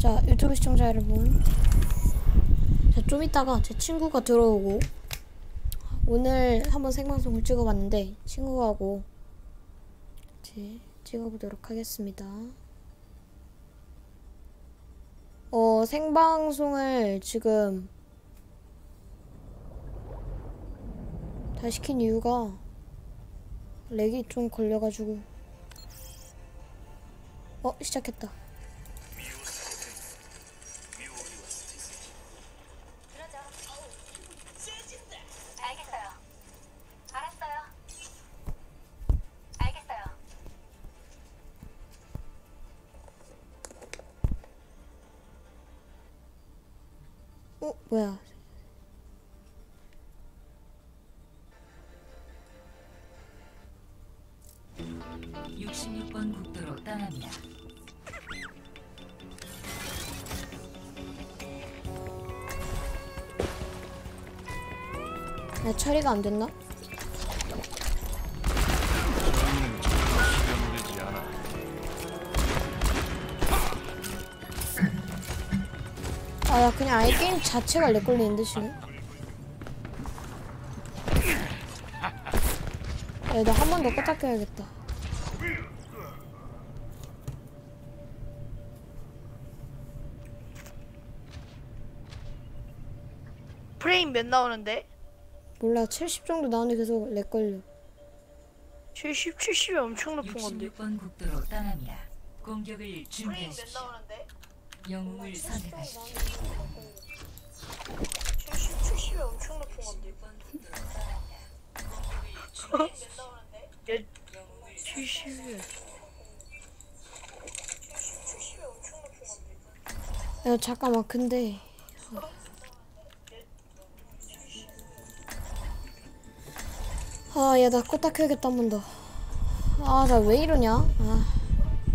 자, 유튜브 시청자 여러분. 자, 좀 이따가 제 친구가 들어오고, 오늘 한번 생방송을 찍어봤는데, 친구하고 이제 찍어보도록 하겠습니다. 어, 생방송을 지금 다 시 킨 이유가 렉이 좀 걸려가지고 어 시작했다 어 뭐야 66번 국도로 떠납니다. 나 처리가 안 됐나? 아 야 그냥 아예 게임 자체가 렉 걸리는데 지금 야 나 한 번더 껐다 켜야겠다 프레임 몇 나오는데? 몰라 70 정도 나오는데 계속 렉 걸려 70, 70이 엄청 높은 건데 66번 국도로 떠납니다. 공격을 프레임 몇 준비하십시오. 나오는데? 영웅을 선택하십시오. 70, 70이 엄청 높은 건데 66번 국도로 떠납니다. 공격을 준비하십시오. 얘 70이 야 잠깐만 근데 아야나 껐다 켜야겠다 한 번 더 아 나 왜 이러냐 아